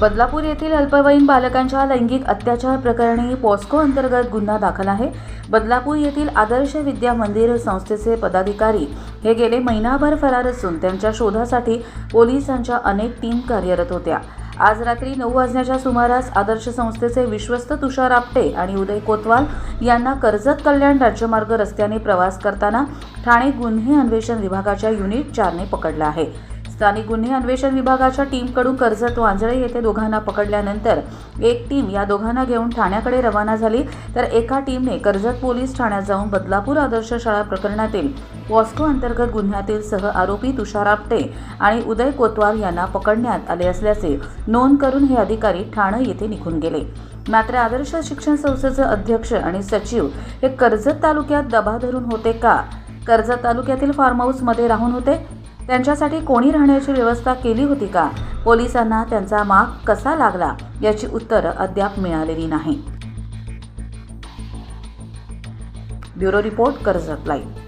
बदलापूर येथील अल्पवयीन बालकांच्या लैंगिक अत्याचार प्रकरणी पॉस्को अंतर्गत गुन्हा दाखल आहे. बदलापूर येथील आदर्श विद्या मंदिर संस्थेचे पदाधिकारी हे गेले महिनाभर फरार असून त्यांच्या शोधासाठी पोलिसांच्या अनेक टीम कार्यरत होत्या. आज रात्री नऊ वाजण्याच्या सुमारास आदर्श संस्थेचे विश्वस्त तुषार आपटे आणि उदय कोतवाल यांना कर्जत कल्याण राज्यमार्ग रस्त्याने प्रवास करताना ठाणे गुन्हे अन्वेषण विभागाच्या युनिट चारने पकडलं आहे. स्थानिक गुन्हे अन्वेषण विभागाच्या टीमकडून कर्जत वांजळे येथे दोघांना पकडल्यानंतर एक टीम या दोघांना घेऊन ठाण्याकडे रवाना झाली. तर एका टीमने कर्जत पोलीस ठाण्यात जाऊन बदलापूर आदर्श शाळा प्रकरणातील पॉस्को अंतर्गत गुन्ह्यातील सह आरोपी तुषार आपटे आणि उदय कोतवाल यांना पकडण्यात आले असल्याचे नोंद करून हे अधिकारी ठाणे येथे निघून गेले. मात्र आदर्श शिक्षण संस्थेचे अध्यक्ष आणि सचिव हे कर्जत तालुक्यात दबा धरून होते का? कर्जत तालुक्यातील फार्म हाऊसमध्ये राहून होते? त्यांच्यासाठी कोणी राहण्याची व्यवस्था केली होती का? पोलिसांना त्यांचा माग कसा लागला? याची उत्तरं अद्याप मिळालेली नाही. Bureau report Karjat live.